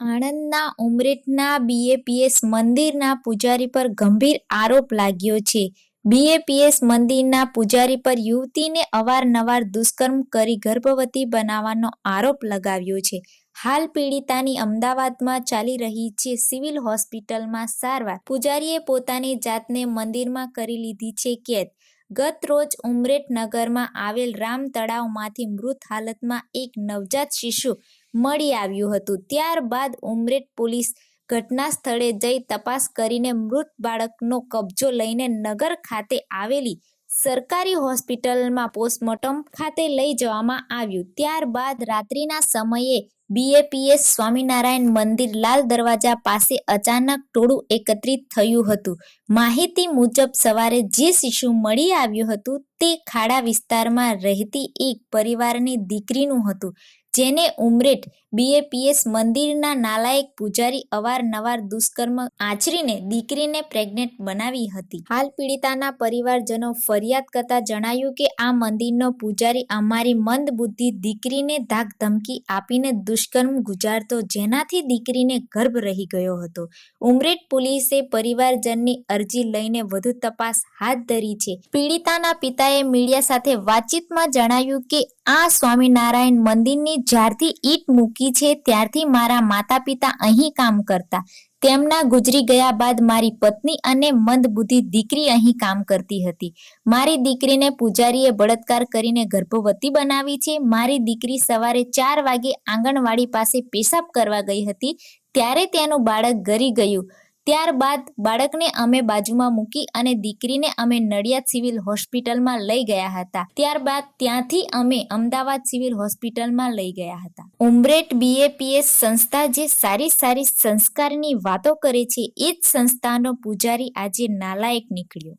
આણંદના ઉમરેઠના BAPS મંદિરના પૂજારી પર ગંભીર આરોપ લાગ્યો છે. બીએપીએસ મંદિરના પૂજારી પર યુવતીને અવારનવાર દુષ્કર્મ કરી ગર્ભવતી બનાવવાનો આરોપ લગાવ્યો છે. હાલ પીડિતાની અમદાવાદમાં ચાલી રહી છે સિવિલ હોસ્પિટલમાં સારવાર. પૂજારીએ પોતાની જાતને મંદિરમાં કરી લીધી છે કેદ. ગત રોજ ઉમરેઠ નગરમાં આવેલ રામ તળાવમાંથી મૃત હાલતમાં એક નવજાત શિશુ મળી આવ્યું હતું. ત્યારબાદ ઉમરેઠ પોલીસ ઘટના સ્થળે જઈ તપાસ કરીને મૃત બાળકનો કબજો લઈને નગર ખાતે આવેલી સરકારી હોસ્પિટલમાં પોસ્ટમોર્ટમ ખાતે લઈ જવામાં આવ્યું. ત્યારબાદ રાત્રિના સમયે બીએપીએસ સ્વામિનારાયણ મંદિર લાલ દરવાજા પાસે અચાનક ટોળું એકત્રિત થયું હતું. માહિતી મુજબ સવારે જે શિશુ મળી આવ્યું હતું તે ખાડા વિસ્તારમાં રહેતી એક પરિવારની દીકરીનું હતું. જેને ઉમરેઠ બીએપીએસ મંદિરના નાલાયક પૂજારી અવારનવાર દુષ્કર્મ આચરીને દીકરીને પ્રેગ્નેન્ટ બનાવી હતી. હાલ પીડિતાના પરિવારજનો ફરિયાદ કરતા જણાયું કે આ મંદિરનો પૂજારી અમારી મંદ બુદ્ધિ દીકરીને ધાક ધમકી આપીને દુષ્કર્મ ગુજારતો જેનાથી દીકરીને ગર્ભ રહી ગયો હતો. ઉમરેઠ પોલીસે પરિવારજનની અરજી લઈને વધુ તપાસ હાથ ધરી છે. પીડિતાના પિતાએ મીડિયા સાથે વાતચીતમાં જણાવ્યું કે આ સ્વામિનારાયણ મંદિરની જ્યારથી ઈટ મૂકી છે, ત્યારથી મારા માતા પિતા અહીં કામ કરતા. તેમના ગુજરી ગયા બાદ મારી પત્ની અને મંદબુદ્ધિ દીકરી અહીં કામ કરતી હતી. મારી દીકરીને પૂજારીએ બળાત્કાર કરીને ગર્ભવતી બનાવી છે. મારી દીકરી સવારે ચાર વાગે આંગણવાડી પાસે પેશાબ કરવા ગઈ હતી. ત્યારે તેનું બાળક ગરી ગયું. ત્યારબાદ બાળકને અમે બાજુમાં મૂકી અને દીકરીને અમે નડિયાદ સિવિલ હોસ્પિટલમાં લઈ ગયા હતા. ત્યારબાદ ત્યાંથી અમે અમદાવાદ સિવિલ હોસ્પિટલમાં લઈ ગયા હતા. ઉમરેટ બીએપીએસ સંસ્થા જે સારી સારી સંસ્કારની વાતો કરે છે, એ જ સંસ્થાનો પૂજારી આજે નાલાયક નીકળ્યો.